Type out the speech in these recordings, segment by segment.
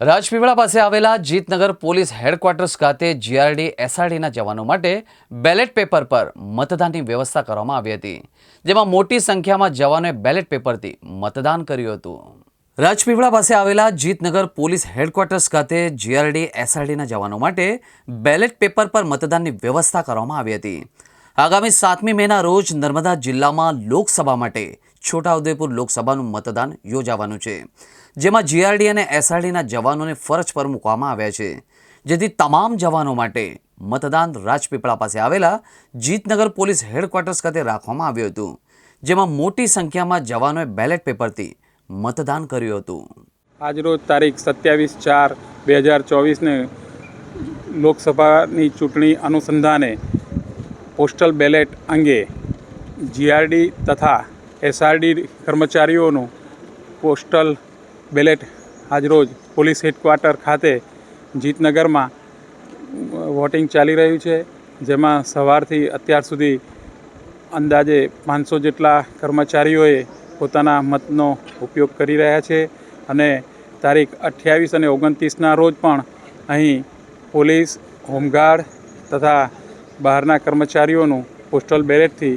રાજપીપળા પાસે આવેલા Jitnagar police headquarters ખાતે જીઆરડી એસઆરડીના જવાનો માટે બેલેટ પેપર પર મતદાનની વ્યવસ્થા કરવામાં આવી હતી, જેમાં મોટી સંખ્યામાં જવાનોએ બેલેટ પેપરથી મતદાન કર્યું હતું. રાજપીપળા પાસે આવેલા જીતનગર પોલીસ હેડક્વાર્ટર્સ ખાતે જીઆરડી એસઆરડીના જવાનો માટે બેલેટ પેપર પર મતદાનની વ્યવસ્થા કરવામાં આવી હતી આગામી સાતમી મેના રોજ નર્મદા જિલ્લામાં લોકસભા માટે છોટાઉદેપુર લોકસભાનું મતદાન યોજાવાનું છે, જેમાં જીઆરડી અને એસઆરડીના જવાનોને ફરજ પર મૂકવામાં આવ્યા છે. જેથી તમામ જવાનો માટે મતદાન રાજપીપળા પાસે આવેલા જીતનગર પોલીસ હેડક્વાર્ટર્સ ખાતે રાખવામાં આવ્યું હતું, જેમાં મોટી સંખ્યામાં જવાનોએ બેલેટ પેપરથી મતદાન કર્યું હતું. આજરોજ તારીખ સત્યાવીસ ચાર બે હજાર ચોવીસને લોકસભાની ચૂંટણી અનુસંધાને પોસ્ટલ બેલેટ અંગે જીઆરડી તથા એસઆરડી કર્મચારીઓનું પોસ્ટલ બેલેટ આજરોજ પોલીસ હેડક્વાર્ટર ખાતે જીતનગરમાં વોટિંગ ચાલી રહ્યું છે, જેમાં સવારથી અત્યાર સુધી અંદાજે પાંચસો જેટલા કર્મચારીઓએ પોતાના મતનો ઉપયોગ કરી રહ્યા છે અને તારીખ અઠ્યાવીસ અને ઓગણત્રીસના રોજ પણ અહીં પોલીસ, હોમગાર્ડ તથા બહારના કર્મચારીઓનું પોસ્ટલ બેલેટથી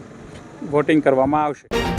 વોટિંગ કરવામાં આવશે.